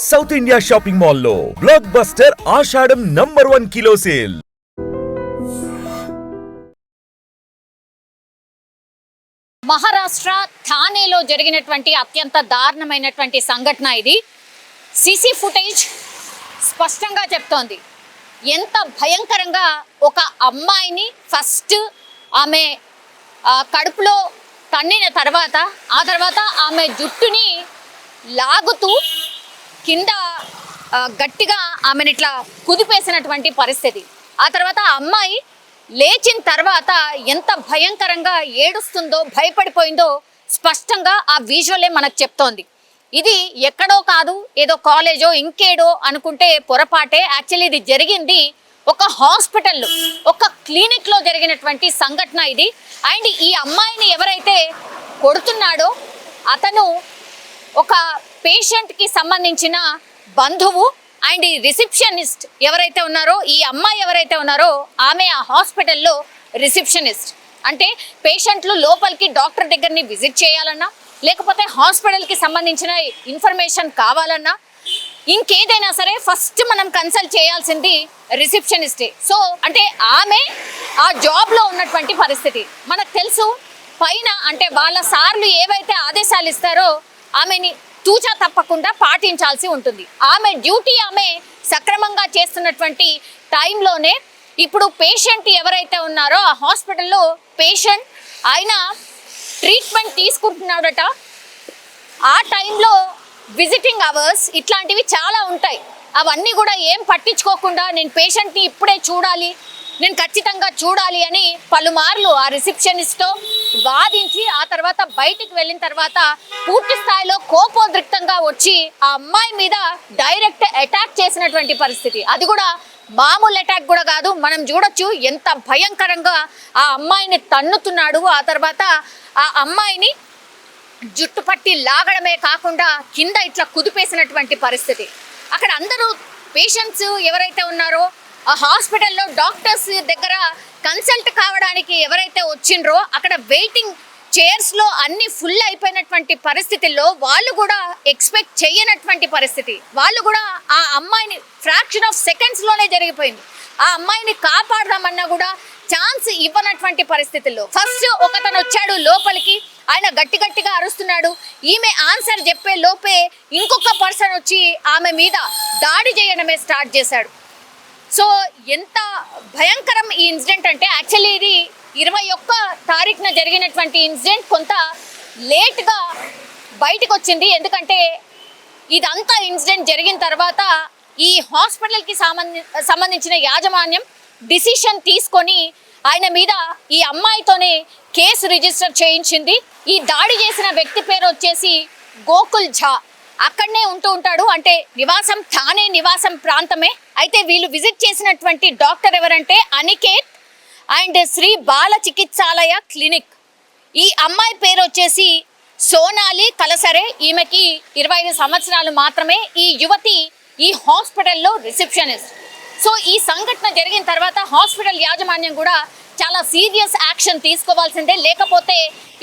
South India shopping మాల్లో blockbuster Ashadham number one kilo sale Maharashtra థానేలో జరిగినటువంటి అత్యంత దారుణమైనటువంటి సంఘటన ఇది. సీసీ ఫుటేజ్ స్పష్టంగా చెప్తోంది. ఎంత భయంకరంగా ఒక అమ్మాయిని ఫస్ట్ ఆమె ఆ, కడుపులో తన్నిన తర్వాత ఆ తర్వాత ఆమె జుట్టుని లాగుతూ కింద గట్టిగా ఆమెను ఇట్లా కుదిపేసినటువంటి పరిస్థితి. ఆ తర్వాత ఆ అమ్మాయి లేచిన తర్వాత ఎంత భయంకరంగా ఏడుస్తుందో భయపడిపోయిందో స్పష్టంగా ఆ విజువలే మనకు చెప్తోంది. ఇది ఎక్కడో కాదు ఏదో కాలేజో ఇంకేడో అనుకుంటే పొరపాటే. యాక్చువల్లీ ఇది జరిగింది ఒక హాస్పిటల్లో ఒక క్లినిక్లో జరిగినటువంటి సంఘటన ఇది. అండ్ ఈ అమ్మాయిని ఎవరైతే కొడుతున్నాడో అతను ఒక పేషెంట్కి సంబంధించిన బంధువు అండ్ ఈ రిసెప్షనిస్ట్ ఎవరైతే ఉన్నారో ఈ అమ్మాయి ఎవరైతే ఉన్నారో ఆమె ఆ హాస్పిటల్లో రిసెప్షనిస్ట్ అంటే పేషెంట్లు లోపలికి డాక్టర్ దగ్గరని విజిట్ చేయాలన్నా లేకపోతే హాస్పిటల్కి సంబంధించిన ఇన్ఫర్మేషన్ కావాలన్నా ఇంకేదైనా సరే ఫస్ట్ మనం కన్సల్ట్ చేయాల్సింది రిసెప్షనిస్టే సో అంటే ఆమె ఆ జాబ్లో ఉన్నటువంటి పరిస్థితి. మనకు తెలుసు పైన అంటే వాళ్ళ సార్లు ఏవైతే ఆదేశాలు ఇస్తారో ఆమెని తూచా తప్పకుండా పాటించాల్సి ఉంటుంది. ఆమె డ్యూటీ ఆమె సక్రమంగా చేస్తున్నటువంటి టైంలోనే ఇప్పుడు పేషెంట్ ఎవరైతే ఉన్నారో ఆ హాస్పిటల్లో పేషెంట్ ఆయన ట్రీట్మెంట్ తీసుకుంటున్నాడట. ఆ టైంలో విజిటింగ్ అవర్స్ ఇట్లాంటివి చాలా ఉంటాయి. అవన్నీ కూడా ఏం పట్టించుకోకుండా నేను పేషెంట్ని ఇప్పుడే చూడాలి నేను ఖచ్చితంగా చూడాలి అని పలుమార్లు ఆ రిసెప్షనిస్ట్తో వాదించి ఆ తర్వాత బయటికి వెళ్ళిన తర్వాత పూర్తి స్థాయిలో కోపోద్రిక్తంగా వచ్చి ఆ అమ్మాయి మీద డైరెక్ట్ అటాక్ చేసినటువంటి పరిస్థితి. అది కూడా మామూలు అటాక్ కూడా కాదు. మనం చూడొచ్చు ఎంత భయంకరంగా ఆ అమ్మాయిని తన్నుతున్నాడు. ఆ తర్వాత ఆ అమ్మాయిని జుట్టు పట్టి లాగడమే కాకుండా కింద ఇట్లా కుదిపేసినటువంటి పరిస్థితి. అక్కడ అందరూ పేషెంట్స్ ఎవరైతే ఉన్నారో ఆ హాస్పిటల్లో డాక్టర్స్ దగ్గర కన్సల్ట్ కావడానికి ఎవరైతే వచ్చిండ్రో అక్కడ వెయిటింగ్ చైర్స్లో అన్ని ఫుల్ అయిపోయినటువంటి పరిస్థితుల్లో వాళ్ళు కూడా ఎక్స్పెక్ట్ చేయనటువంటి పరిస్థితి. వాళ్ళు కూడా ఆ అమ్మాయిని ఫ్రాక్షన్ ఆఫ్ సెకండ్స్లోనే జరిగిపోయింది. ఆ అమ్మాయిని కాపాడదామన్నా కూడా ఛాన్స్ ఇవ్వనటువంటి పరిస్థితుల్లో. ఫస్ట్ ఒకతను వచ్చాడు లోపలికి ఆయన గట్టి గట్టిగా అరుస్తున్నాడు. ఈమె ఆన్సర్ చెప్పే లోపే ఇంకొక పర్సన్ వచ్చి ఆమె మీద దాడి చేయడమే స్టార్ట్ చేశాడు. సో ఎంత భయంకరం ఈ ఇన్సిడెంట్ అంటే యాక్చువల్లీ ఇది ఇరవై ఒక్క తారీఖున జరిగినటువంటి ఇన్సిడెంట్ కొంత లేట్గా బయటకు వచ్చింది. ఎందుకంటే ఇదంతా ఇన్సిడెంట్ జరిగిన తర్వాత ఈ హాస్పిటల్కి సంబంధి సంబంధించిన యాజమాన్యం డిసిషన్ తీసుకొని ఆయన మీద ఈ అమ్మాయితోనే కేసు రిజిస్టర్ చేయించింది. ఈ దాడి చేసిన వ్యక్తి పేరు వచ్చేసి గోకుల్ ఝా. అక్కడనే ఉంటూ ఉంటాడు. అంటే నివాసం థానే నివాసం ప్రాంతమే. అయితే వీళ్ళు విజిట్ చేసినటువంటి డాక్టర్ ఎవరంటే అనికేత్ అండ్ శ్రీ బాల చికిత్సాలయ క్లినిక్. ఈ అమ్మాయి పేరు వచ్చేసి సోనాలి కలసరే. ఈమెకి ఇరవై ఐదు సంవత్సరాలు మాత్రమే. ఈ యువతి ఈ హాస్పిటల్లో రిసెప్షనిస్ట్. సో ఈ సంఘటన జరిగిన తర్వాత హాస్పిటల్ యాజమాన్యం కూడా చాలా సీరియస్ యాక్షన్ తీసుకోవాల్సిందే. లేకపోతే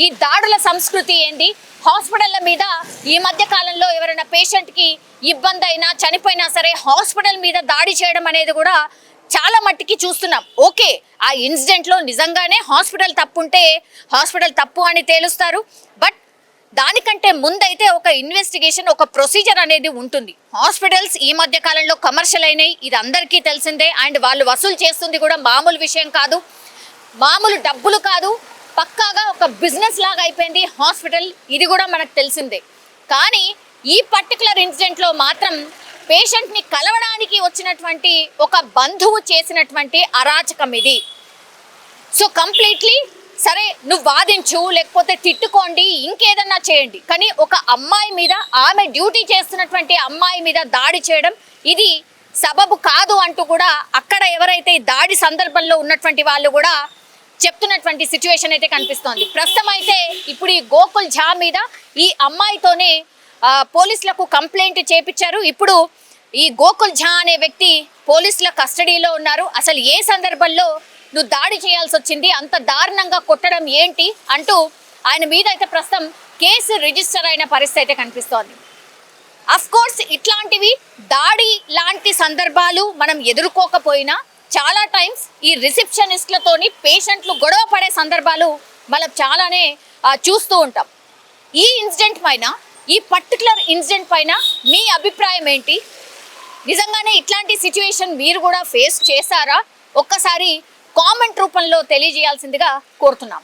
ఈ దాడుల సంస్కృతి ఏంటి హాస్పిటల్ల మీద ఈ మధ్య కాలంలో ఎవరైనా పేషెంట్కి ఇబ్బంది అయినా చనిపోయినా సరే హాస్పిటల్ మీద దాడి చేయడం అనేది కూడా చాలా మట్టికి చూస్తున్నాం. ఓకే ఆ ఇన్సిడెంట్లో నిజంగానే హాస్పిటల్ తప్పు ఉంటే హాస్పిటల్ తప్పు అని తేలుస్తారు. బట్ దానికంటే ముందైతే ఒక ఇన్వెస్టిగేషన్ ఒక ప్రొసీజర్ అనేది ఉంటుంది. హాస్పిటల్స్ ఈ మధ్య కాలంలో కమర్షియల్ అయినాయి. ఇది అందరికీ తెలిసిందే. అండ్ వాళ్ళు వసూలు చేస్తుంది కూడా మామూలు విషయం కాదు. మామూలు డబ్బులు కాదు. పక్కాగా ఒక బిజినెస్ లాగా అయిపోయింది హాస్పిటల్. ఇది కూడా మనకు తెలిసిందే. కానీ ఈ పర్టికులర్ ఇన్సిడెంట్లో మాత్రం పేషెంట్ని కలవడానికి వచ్చినటువంటి ఒక బంధువు చేసినటువంటి అరాచకం ఇది. సో కంప్లీట్లీ సరే నువ్వు వాదించు లేకపోతే తిట్టుకోండి ఇంకేదన్నా చేయండి. కానీ ఒక అమ్మాయి మీద ఆమె డ్యూటీ చేస్తున్నటువంటి అమ్మాయి మీద దాడి చేయడం ఇది సబబు కాదు అంటూ కూడా అక్కడ ఎవరైతే దాడి సందర్భంలో ఉన్నటువంటి వాళ్ళు కూడా చెప్తున్నటువంటి సిచ్యువేషన్ అయితే కనిపిస్తోంది. ప్రస్తుతం అయితే ఇప్పుడు ఈ గోకుల్ ఝా మీద ఈ అమ్మాయితోనే పోలీసులకు కంప్లైంట్ చేపించారు. ఇప్పుడు ఈ గోకుల్ ఝా అనే వ్యక్తి పోలీసుల కస్టడీలో ఉన్నారు. అసలు ఏ సందర్భంలో నువ్వు దాడి చేయాల్సి వచ్చింది? అంత దారుణంగా కొట్టడం ఏంటి? అంటూ ఆయన మీద అయితే ప్రస్తుతం కేసు రిజిస్టర్ అయిన పరిస్థితి అయితే కనిపిస్తోంది. అఫ్ కోర్స్ ఇట్లాంటివి దాడి లాంటి సందర్భాలు మనం ఎదుర్కోకపోయినా చాలా టైమ్స్ ఈ రిసెప్షనిస్ట్లతోని పేషెంట్లు గొడవ పడే సందర్భాలు మనం చాలానే చూస్తూ ఉంటాం. ఈ ఇన్సిడెంట్ పైన ఈ పర్టికులర్ ఇన్సిడెంట్ పైన మీ అభిప్రాయం ఏంటి? నిజంగానే ఇట్లాంటి సిచ్యువేషన్ మీరు కూడా ఫేస్ చేశారా? ఒక్కసారి కామెంట్ రూపంలో తెలియజేయాల్సిందిగా కోరుతున్నాం.